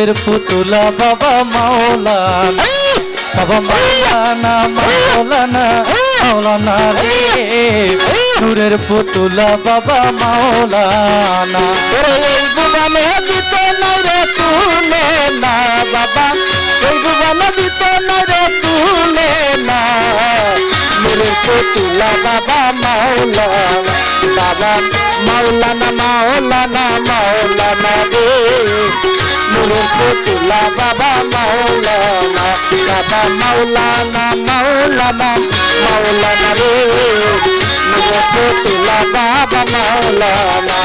নূরের পুতুলা, বাবা মাওলানা। বাবা মাওলানা মাওলানা মাওলানা রে। নূরের পুতুলা, বাবা মাওলানা। এই ভুবনে দিতে নাই রে তুলে না, বাবা। এই ভুবনে দিতে নাই রে তুলে না। মেরে পুতুলা, বাবা মাওলানা। বাবা মাওলানা মাওলানা মাওলানা রে। মেরে পুতুলা বাবা মাওলানা বাবা মাওলানা মাওলানা মাওলানা রে। মেরে পুতুলা বাবা মাওলানা।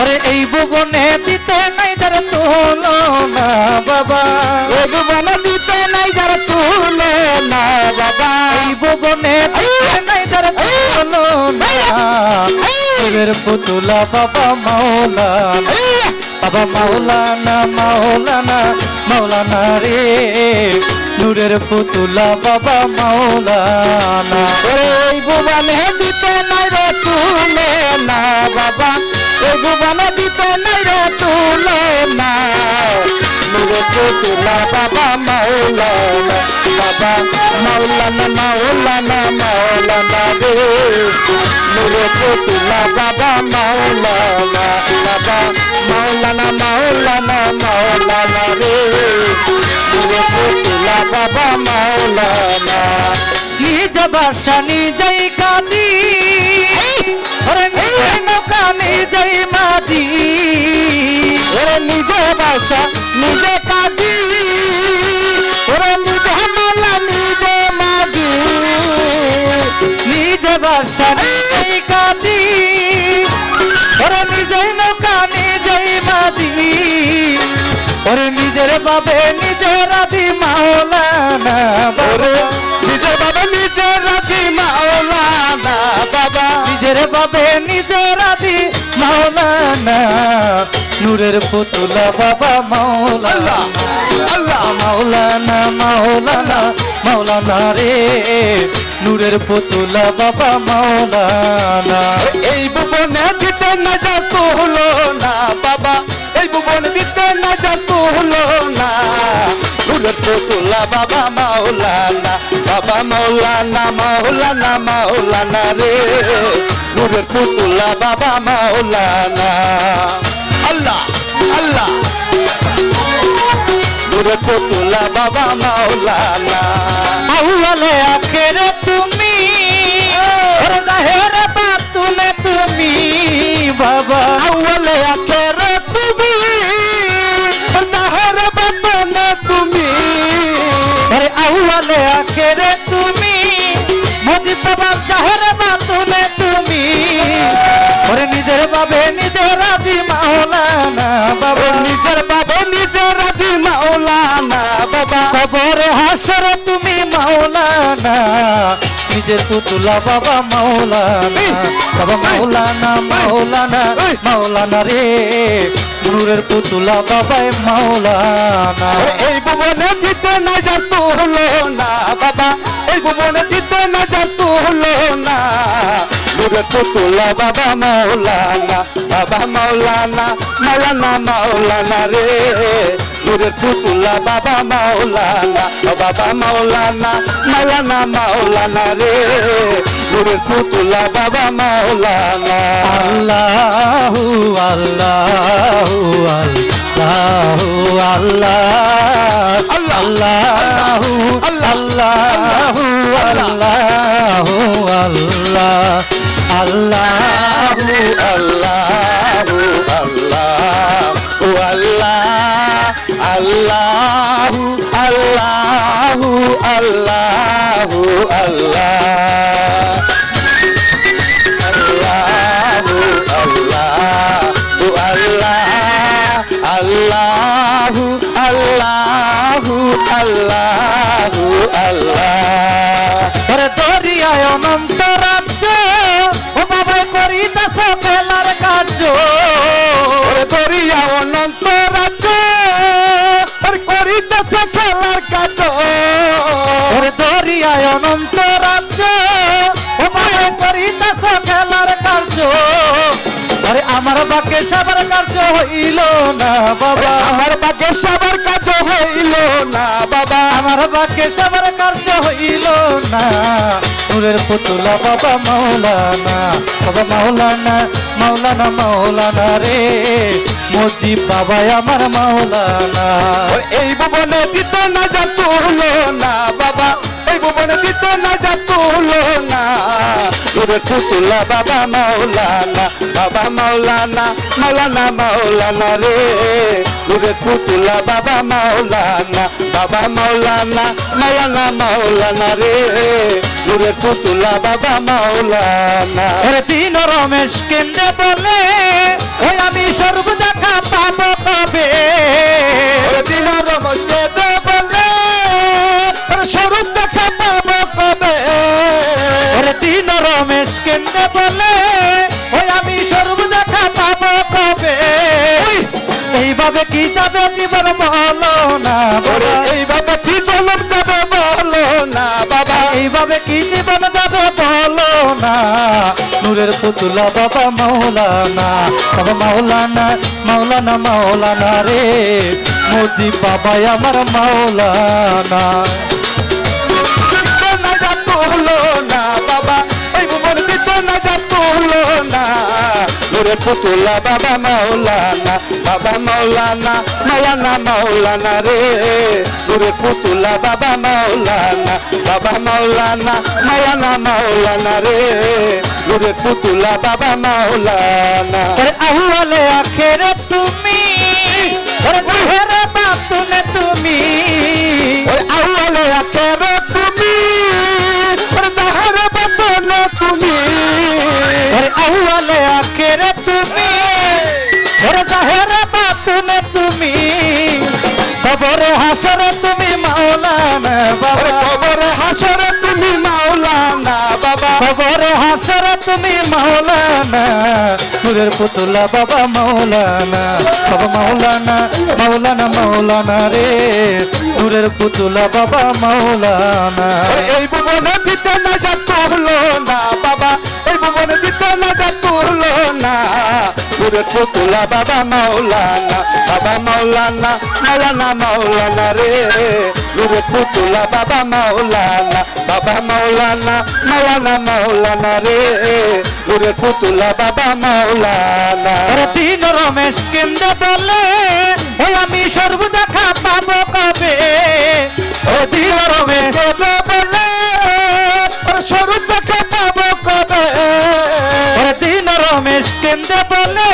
ওরে এই ভুবনে দিতে নাই যার তুলনা বাবা। ভুবন দিতে নাই যার তুলে না বাবা। এই ভুবনে দিতে নাই যার তুলনা নূরের পুতুলা বাবা মাওলানা। বাবা মাওলানা মাওলানা মাওলানা রে। নূরের পুতুলা বাবা মাওলানা। এই ভুবন দিতে নাই রে তুলে না বাবা। এই ভুবন দিতে নাই রে তুলে না মেরে পুতুলা বাবা মাওলানা বাবা। মাওলানা মাওলানা মাওলানা রে। মেরে পুতুলা বাবা মাওলানা, বাবা। মাওলানা মাওলানা মাওলানা রে। মেরে পুতুলা বাবা মাওলানা নিজ বাসা নিজই কাজী নৌকা নিজই মাঝি। ওরে নিজে বাসা নিজে কাজি ওরে নিজে মালা নিজে মাজি নিজ বাসা নিজই বাবে আদি মাওলানা বাবা। নিজে বাবা নিজে রাজি মাওলানা বাবা। নিজের বাবে নিজের আদি মাওলানা। নূরের পুতুলা বাবা মাওলানা। আল্লাহ মাওলানা মাওলানা মাওলানা রে। নূরের পুতুলা বাবা মাওলানা। এই ভুবনে পুতুলা বাবা মাওলানা বাবা মাওলানা মাওলানা মাওলানা রে। নূরের পুতুলা বাবা মাওলানা। আল্লাহ আল্লাহ। নূরের পুতুলা বাবা মাওলানা। আউয়ালে আখেরে তুমি ওরে জাহেরে বাতুনে তুমি বাবা। নিজের পুতুলা বাবা মাওলানা। বাবা মাওলানা মাওলানা মাওলানা রে। নূরের পুতুলা বাবাই মাওলানা। এই ভুবনে দিতে না জানতো হলো না বাবা। এই ভুবনে দিতে না জানতো হলো না। নূরে পুতুলা বাবা মাওলানা বাবা মাওলানা মাওলানা মাওলানা রে। নূরের পুতুলা বাবা মাওলানা বাবা মাওলানা মাওলানা মাওলানা রে। নূরের পুতুলা বাবা মাওলানা। আল্লাহু। আল্লাহু আল্লাহ আল্লাহু আল্লাহু আল্লাহু। আল্লাহ আল্লাহু। আল্লাহু আল্লাহু। আল্লাহ আল্লাহু আল্লাহু আল্লাহু আল্লাহ আল্লাহু আল্লাহু আমার বাকে সবার কাজ হইল না বাবা। আমার বাকে সবার কাজ হইল না বাবা। আমার বাকে সবার কাজ হইল না। নূরের পুতুলা বাবা মাওলানা বাবা মাওলানা মাওলানা মাওলানা রে। মোজি বাবা আমার মাওলানা। এই ভুবনে দিত না যা তুলো না বাবা। এই ভুবনে দিত না যা তুলো না। নূরের পুতুলা বাবা মাওলানা বাবা মাওলানা মাওলানা মাওলানা রে। নূরের পুতুলা বাবা মাওলানা বাবা মাওলানা মাওলানা মাওলানা রে। নূরের পুতুলা বাবা মাওলানা। ওরে দিন রমেশ কেন্দ্রে বলে? আমি সর্ব দেখা পাবো কবে দিন রমসকে দে বলে ওই আমি সর্ব দেখা পাবো কবে? এইভাবে কি যাবে জীবন বলো না বাবা। এইভাবে কি জলম যাবে বলো না বাবা। এইভাবে কি জীবন যাবে বলো না। নূরের পুতুলা বাবা মাওলানা বাবা মাওলানা মাওলানা মাওলানা রে। মোদি বাবা আমার মাওলানা। দিত তুলো না ওরে পুতুলা, বাবা মাওলানা বাবা মাওলানা মাওলানা মাওলানা রে। ওরে পুতুলা, বাবা মাওলানা বাবা মাওলানা মাওলানা মাওলানা রে। ওরে পুতুলা, বাবা মাওলানা। আহুয়ালে আখেরে তুমি হাসরে তুমি মাওলানা বাবা। কবরে হাসরে তুমি মাওলানা বাবা। কবরে হাসরে তুমি মাওলানা। নূরের পুতুলা বাবা মাওলানা। বাবা মাওলানা মাওলানা মাওলানা রে। নূরের পুতুলা বাবা মাওলানা। ওরে পুতুলা, বাবা মাওলানা বাবা মাওলানা মাওলানা মাওলানা রে। ওরে পুতুলা, বাবা মাওলানা বাবা মাওলানা মাওলানা মাওলানা রে। ওরে পুতুলা, বাবা মাওলানা। তিন রমেশ কেন্দ্রে বলে ওই আমি সর্ব দেখা পাবো কবে? ও তিন রমেশ কবে বলে দেখা পাবো কবে? তিন রমেশ কেন্দ্রে বলে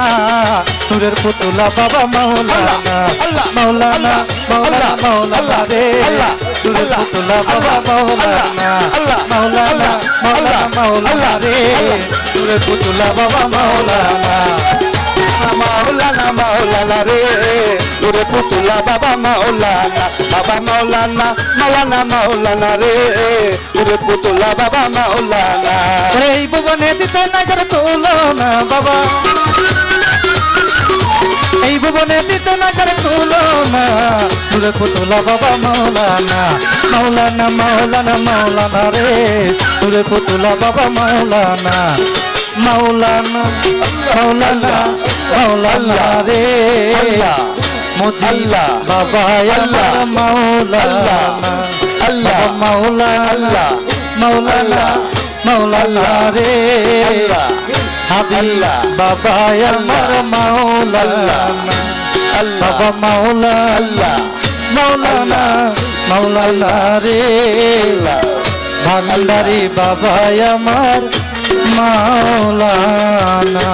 বলো না নূরের পুতুলা বাবা মাওলানা মাওলানা মাওলানা মাওলানা রে। নূরের পুতুলা বাবা মাওলানা মাওলানা মাওলানা মাওলানা রে। নূরের পুতুলা বাবা মাওলানা মাওলানা মাওলানা রে। ওরে পুতুলা বাবা মাওলানা বাবা মাওলানা মাওলানা মাওলানা রে। ওরে পুতুলা বাবা মাওলানা। এই ভুবনে দিতে নজর তুলো না বাবা। এই ভুবনে দিতে নজর তুলো না নূরের পুতুলা বাবা মাওলানা। মাওলানা মাওলানা মাওলানা রে নূরের পুতুলা বাবা মৌলানা মাওলানা মাওলানা মাওলানা রে। মোদি বাবা আল্লাহ, মাওলানা। আল্লাহ, আল্লাহ, মাওলানা মাওলানা রে। আল্লাহ, হাবিব বাবা আমার আল্লাহ, বাবা মাওলা মাওলানা। মাওলানা রে। ভান্ডারি বাবা আমার মাওলানা।